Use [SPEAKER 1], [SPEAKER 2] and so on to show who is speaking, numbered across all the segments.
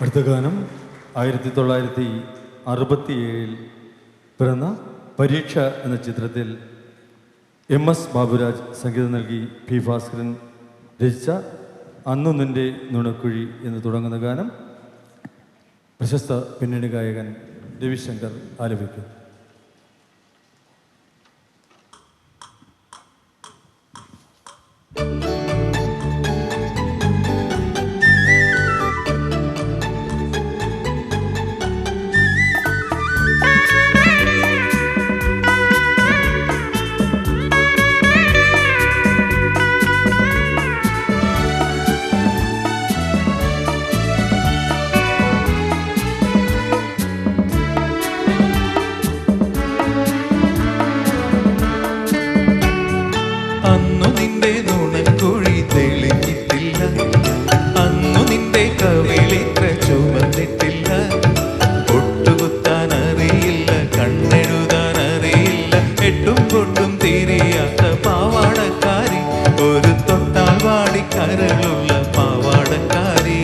[SPEAKER 1] അടുത്ത ഗാനം ആയിരത്തി തൊള്ളായിരത്തി അറുപത്തിയേഴിൽ പിറന്ന പരീക്ഷ എന്ന ചിത്രത്തിൽ എം എസ് ബാബുരാജ് സംഗീതം നൽകി പി ഭാസ്കരൻ രചിച്ച അന്നു നിന്റെ നുണക്കുഴി എന്ന് തുടങ്ങുന്ന ഗാനം പ്രശസ്ത പിന്നണി ഗായകൻ രവിശങ്കർ ആലപിക്കും.
[SPEAKER 2] അന്നു നിന്റെ നുണക്കുഴി തെളിഞ്ഞിട്ടില്ല. അന്നു നിന്റെ കവിളിത്ര ചുമന്നിട്ടില്ല. ഒട്ടുകുത്താൻ അറിയില്ല കണ്ണെഴുതാൻ അറിയില്ല എട്ടും കൊട്ടും തിരിയാത്ത പാവാടക്കാരി ഒരു തൊട്ടാൽ വാടി കരളുള്ള പാവാടക്കാരി.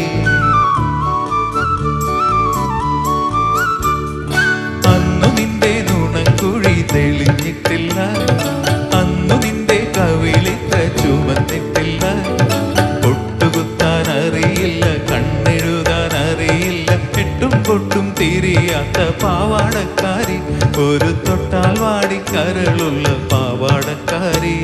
[SPEAKER 2] അന്നു നിന്റെ നുണക്കുഴി തെളിഞ്ഞിട്ടില്ല. തിരിയാത്ത പാവാടക്കാരി ഒരു തൊട്ടാൽ വാടി കരളുള്ള പാവാടക്കാരി.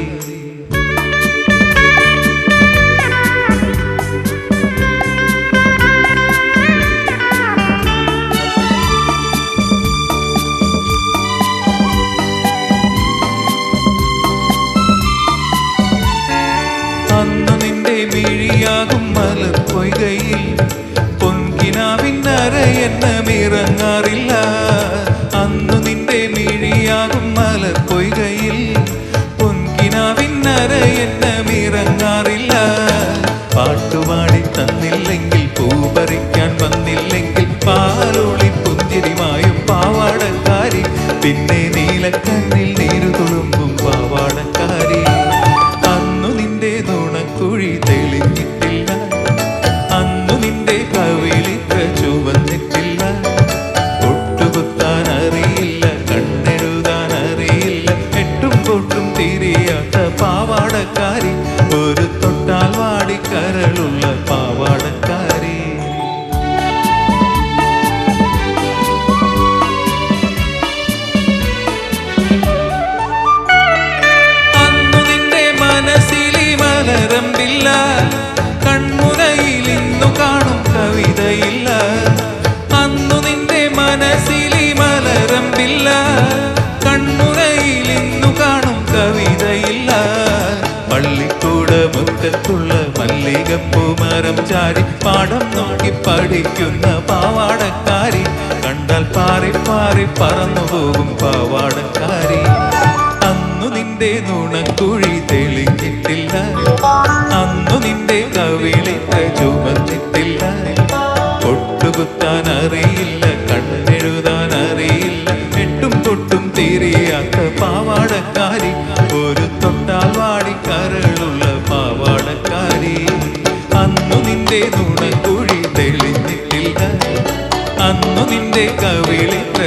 [SPEAKER 2] അന്നു നിന്റെ മിഴിയാകും മലർ പൊയ്കയിൽ പൊൻകിനാവിന്നര എന്നമിറങ്ങാറില്ല അന്നു നിന്റെ മിഴിയാകും മലർ പൊയ്കയിൽ. പൊൻകിനാവിന്നര എന്നമിറങ്ങാറില്ല പാട്ടുപാടി തന്നില്ലെങ്കിൽ പൂപറിക്കാൻ വന്നില്ലെങ്കിൽ പാലോളി പുഞ്ചിരിമായും പാവാടക്കാരി. പിന്നെ നീലക്കണ്ണിൽ നീരു തുളുമ്പും പാവാടക്കാരി. അന്നു നിന്റെ നുണക്കുഴി തെളിഞ്ഞിട്ടില്ല വാടി പാവാടക്കാരി. അന്നു നിന്റെ മനസ്സിലി മലരമ്പില്ല കൺമുനയിൽ ഇന്നു കാണും കവിതയില്ല. അന്നു നിന്റെ മനസ്സിലി മലരമ്പില്ല കൺമുനയിൽ ഇന്നു കാണും കവിതയില്ല. പള്ളിക്കൂട മുറ്റത്തുള്ള മല്ലികപ്പൂ മരം ചാരി പാടം നോക്കി പഠിക്കുന്ന പാവാടക്കാരി. കണ്ടാൽ പാറി പാറി പറന്നു പോകും പാവാടക്കാരി. അന്നു നിന്റെ നുണക്കുഴി തെളിഞ്ഞിട്ടില്ല. അന്നു നിന്റെ കവിളി ചുമന്നിട്ടില്ല. ഒട്ടുകുത്താൻ അറിയില്ല കണ്ണെഴുതാൻ അറിയില്ല എട്ടും തൊട്ടും തിരിയാത്ത പാവാടക്കാരി. നിന്റെ നുണക്കുഴി തെളിഞ്ഞിട്ടില്ല. അന്നു നിന്റെ കവിളിത്ര